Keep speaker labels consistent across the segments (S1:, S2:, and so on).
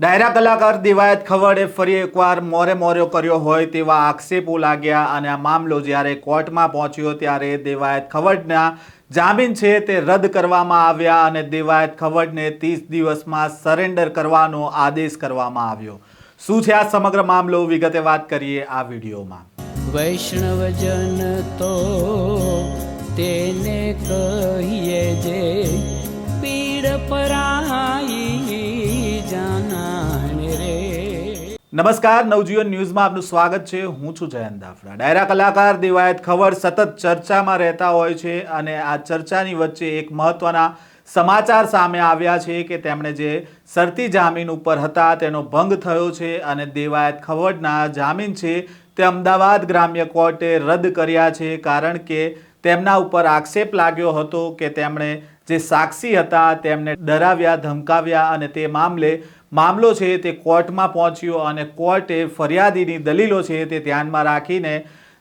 S1: ડાયરા કલાકાર દિવાયત ખવડે ફરી એકવાર મોરે મોર્યો કર્યો હોય તેવા આક્ષેપો લાગ્યા અને આ મામલો જ્યારે કોર્ટમાં પહોંચ્યો ત્યારે દેવાયત ખવડના જામીન છે તે રદ કરવામાં આવ્યા અને દેવાયત ખવડને ત્રીસ દિવસમાં સરેન્ડર કરવાનો આદેશ કરવામાં આવ્યો. શું છે આ સમગ્ર મામલો? વિગતે વાત કરીએ આ વિડીયોમાં.
S2: વૈષ્ણવજન તો તેને કહીએ જે પીડ પરાઈ
S1: નમસ્કાર, નવજીવન ન્યૂઝમાં આપનું સ્વાગત છે. હું છું જયંત દાફડા ડાયરા કલાકાર, દિવાયત ખબર સતત ચર્ચામાં રહેતા હોય છે અને આ ચર્ચાની વચ્ચે એક મહત્વના સમાચાર સામે આવ્યા છે કે તેમણે જે શરતી જામીન ઉપર હતા તેનો ભંગ થયો છે અને દેવાયત ખવડના જામીન છે તે અમદાવાદ ગ્રામ્ય કોર્ટે રદ કર્યા છે કારણ કે તેમના ઉપર આક્ષેપ લાગ્યો હતો કે તેમણે જે સાક્ષી હતા તેમને ડરાવ્યા, ધમકાવ્યા અને તે મામલે મામલો છે તે કોર્ટમાં પહોંચ્યો અને કોર્ટે ફરિયાદીની દલીલો છે તે ધ્યાનમાં રાખીને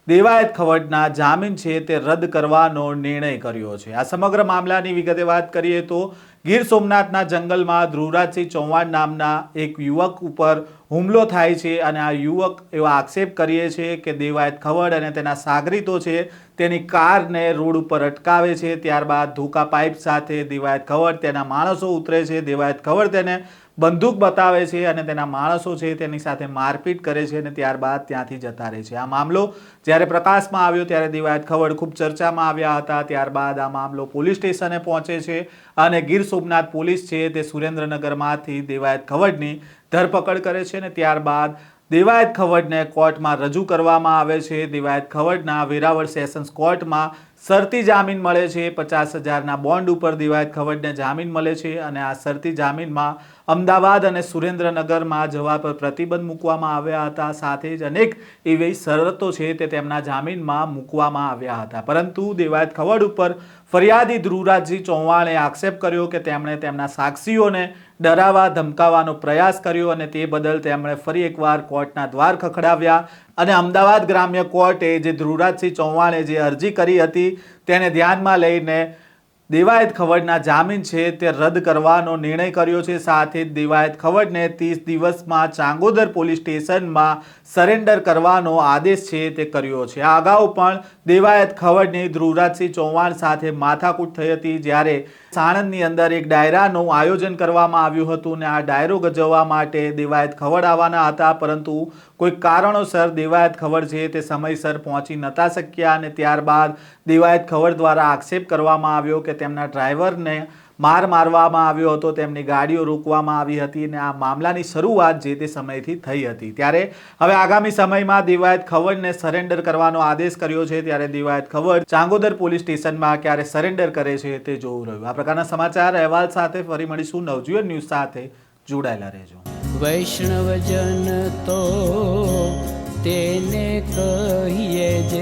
S1: દેવાયત ખવડના જામીન છે તે રદ કરવાનો નિર્ણય કર્યો છે. આ સમગ્ર મામલાની વિગતે વાત કરીએ તો ગીર સોમનાથના જંગલમાં ધ્રુવરાજસિંહ ચૌહાણ નામના એક યુવક ઉપર હુમલો થાય છે અને આ યુવક એવા આક્ષેપ કરીએ છીએ કે દેવાયત ખવડ અને તેના સાગરીતો છે તેની કારને રોડ ઉપર અટકાવે છે. ત્યારબાદ ધોકા પાઇપ સાથે દેવાયત ખવડ તેના માણસો ઉતરે છે. દેવાયત ખવડ તેને બંદૂક બતાવે છે અને તેના માણસો છે તેની સાથે મારપીટ કરે છે અને ત્યારબાદ ત્યાંથી જતા રહે છે. આ મામલો જ્યારે પ્રકાશમાં આવ્યો ત્યારે દિવાયત ખવડ ખૂબ ચર્ચામાં આવ્યા હતા. ત્યારબાદ આ મામલો પોલીસ સ્ટેશને પહોંચે છે અને ગીર સોમનાથ પોલીસ છે તે સુરેન્દ્રનગરમાંથી દેવાયત ખવડની ધરપકડ કરે છે અને ત્યારબાદ દેવાયત ખવડને કોર્ટમાં રજૂ કરવામાં આવે છે. દેવાયત ખવડના વેરાવળ સેશન્સ કોર્ટમાં શરતી જામીન મળે છે. પચાસ હજારના બોન્ડ ઉપર દિવાયત ખવડને જામીન મળે છે અને આ શરતી જામીનમાં અમદાવાદ અને સુરેન્દ્રનગરમાં જવા પર પ્રતિબંધ મૂકવામાં આવ્યા હતા. સાથે જ અનેક એવી શરતો છે તે તેમના જામીનમાં મૂકવામાં આવ્યા હતા. પરંતુ દેવાયત ખવડ ઉપર ફરિયાદી ધ્રુવરાજજી ચૌહાણે આક્ષેપ કર્યો કે તેમણે તેમના સાક્ષીઓને ડરાવવા, ધમકાવવાનો પ્રયાસ કર્યો અને તે બદલ તેમણે ફરી એકવાર કોર્ટના દ્વાર ખખડાવ્યા. અને અમદાવાદ ગ્રામ્ય કોર્ટે જે ધ્રુવરાજસિંહ ચૌહાણે જે અરજી કરી હતી, તેને ધ્યાનમાં લઈને દેવાયત ખવડના જામીન છે તે રદ કરવાનો નિર્ણય કર્યો છે. સાથે જ દેવાયત ખવડને ત્રીસ દિવસમાં ચાંગોદર પોલીસ સ્ટેશનમાં સરેન્ડર કરવાનો આદેશ છે તે કર્યો છે. આ અગાઉ પણ દેવાયત ખવડની ધ્રુવરાજસિંહ ચૌહાણ સાથે માથાકૂટ થઈ હતી. જ્યારે સાણંદની અંદર એક ડાયરાનું આયોજન કરવામાં આવ્યું હતું ને આ ડાયરો ગજવવા માટે દેવાયત ખવડ આવવાના હતા, પરંતુ કોઈ કારણોસર દેવાયત ખવડ છે તે સમયસર પહોંચી નતા શક્યા અને ત્યારબાદ દેવાયત ખવડ દ્વારા આક્ષેપ કરવામાં આવ્યો કે તેમના ડ્રાઈવરને માર મારવામાં આવ્યો હતો, તેમની ગાડીઓ રોકવામાં આવી હતી અને આ મામલાની શરૂઆત જે તે સમયથી થઈ હતી. ત્યારે હવે આગામી સમયમાં દિવાયત ખવડને સરેન્ડર કરવાનો આદેશ કર્યો છે, ત્યારે દિવાયત ખવડ ચાંગોદર પોલીસ સ્ટેશનમાં ક્યારે સરેન્ડર કરે છે તે જોવું રહ્યું. આ પ્રકારના સમાચાર અહેવાલ સાથે ફરી મળીશું. નવજીવન ન્યૂઝ સાથે જોડાયેલા રહેજો.
S2: વૈષ્ણવજન તો તેને કહીએ જે